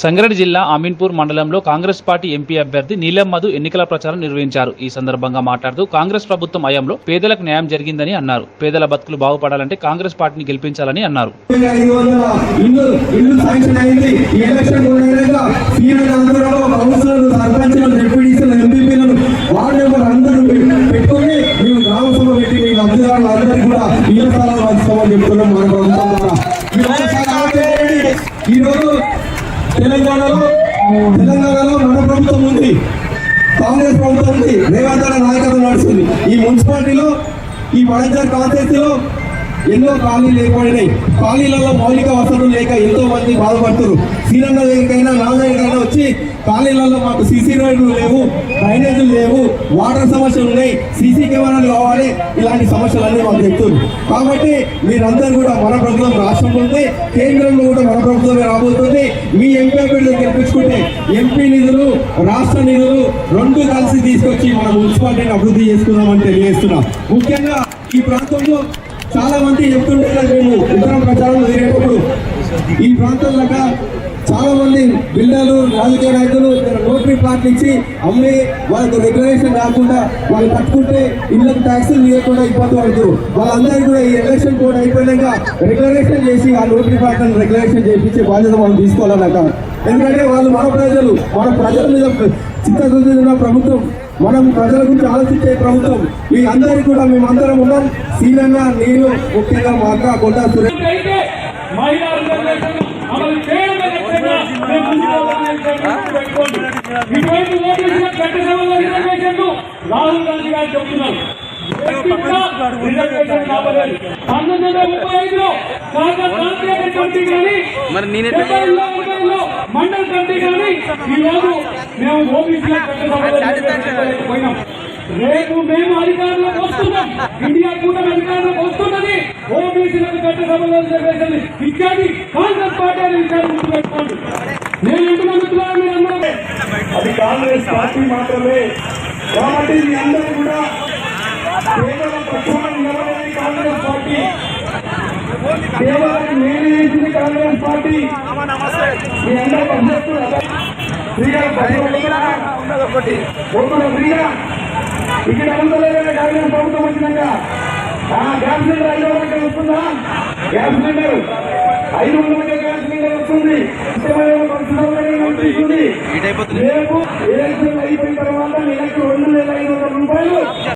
సంగారెడ్డి జిల్లా అమీన్పూర్ మండలంలో Congress party MP అభ్యర్థి నీలం మధు ఎన్నికల ప్రచారం నిర్వహించారు. ఈ సందర్భంగా మాట్లాడుతూ కాంగ్రెస్ ప్రభుత్వం హయాంలో పేదలకు న్యాయం జరిగిందని అన్నారు. పేదల బతుకులు బాగుపడాలంటే కాంగ్రెస్ పార్టీని గెలిపించాలని అన్నారు. ఈ రోజు తెలంగాణలో తెలంగాణలో మన ప్రభుత్వం ఉంది. కాంగ్రెస్ ప్రభుత్వం ఉంది. రేవంత్ రెడ్డి నాయకత్వం నడుస్తుంది. ఈ మున్సిపాలిటీలో ఈ వడంజర్ కాన్స్టిట్యూన్సీలో ఎన్నో ఖాళీలు ఏర్పడినాయి ఖాళీలలో మౌలిక వసతులు లేక ఎంతో మంది బాధపడుతున్నారు. సీనన్న దగ్గరికి వచ్చి ఖాళీలలో మాకు సీసీ రోడ్లు లేవు డ్రైనేజీలు లేవు వాటర్ సమస్యలు ఉన్నాయి సీసీ కెమెరాలు కావాలి ఇలాంటి సమస్యలన్నీ మాకు చెప్తున్నారు. కాబట్టి మీరందరూ కూడా మన ప్రభుత్వం రాష్ట్రంలో ఉంది కేంద్రంలో కూడా మన ప్రభుత్వమే రాబోతుంది. మీ ఎంపీ అభ్యర్థులు గెలిపించుకుంటే ఎంపీ నిధులు రాష్ట్ర నిధులు రెండు కలిసి తీసుకొచ్చి మన మున్సిపాలిటీని అభివృద్ధి చేసుకుందామని తెలియజేస్తున్నాం. ముఖ్యంగా ఈ ప్రాంతంలో చాలా మంది చెప్తుంటారు మేము ఇతర ప్రచారంలో తిరిగేటప్పుడు ఈ ప్రాంతంలో దాకా బిల్డర్లు రాజకీయ నాయకులు నోటరీ ప్లాట్లు ఇచ్చి అమ్మి వాళ్ళకి రెగ్యులేషన్ కాకుండా వాళ్ళు కట్టుకుంటే ఇళ్ళకి ట్యాక్సులు ఇవ్వకుండా ఇబ్బంది పడుతున్నారు వాళ్ళందరికీ కూడా ఈ ఎలక్షన్ కోడ్ అయిపోయినాక రెగ్యులేషన్ చేసి ఆ నోటరీ ప్లాట్లను రెగ్యులేషన్ చేయించే బాధ్యత మనం తీసుకోవాలన్నట ఎందుకంటే వాళ్ళు మన ప్రజలు మన ప్రజల మీద చిత్తశుద్ధి ఉన్న ప్రభుత్వం మనం ప్రజల గురించి ఆలోచించే ప్రభుత్వం. మీ అందరికీ కూడా మేమందరం ఉన్నాం. సీనన్న నేను ముఖ్యంగా మా అక్క కొండ సురేష్. అయితే మహిళా రిజర్వేషన్ అమలు రిజర్వేషన్లు రాహుల్ గాంధీ గారు చెప్తున్నారు పంతొమ్మిది వందల ముప్పై ఐదులో కమిటీ కానీ మరి నేనే మండల కమిటీ కానీ ఈ రోజు మేము ఓబీసీల పోయినాం రేపు మేము అధికారంలోకి వస్తున్నాం ఇండియా కూటమి అధికారంలోకి వస్తున్నది ఓబీసీలకు చట్టసభలో రిజర్వేషన్ ఇచ్చేది కాంగ్రెస్ పార్టీ అధికారం నేను అంటున్న అది కాంగ్రెస్ పార్టీ మాత్రమే. కాబట్టి మీ అందరూ కూడా పేదల పక్షాన నిలబడేది కాంగ్రెస్ పార్టీ. పేదలకు మేలు చేసింది కాంగ్రెస్ పార్టీ. మీ అందరూ పనిచేస్తున్నారు. ఫ్రీగా ఒకటి ఫ్రీగా. ఇక్కడ ఉండలేదు కాంగ్రెస్ ప్రభుత్వం వచ్చినాక ఆ గ్యాస్ సిలిండర్ ఐదు వందలకి వస్తుందా? గ్యాస్ సిలిండర్ ఐదు వందలకి ఉంటుంది రేపు ఎలక్షన్ అయిపోయిన తర్వాత నెలకు రెండు వేల ఐదు వందల రూపాయలు.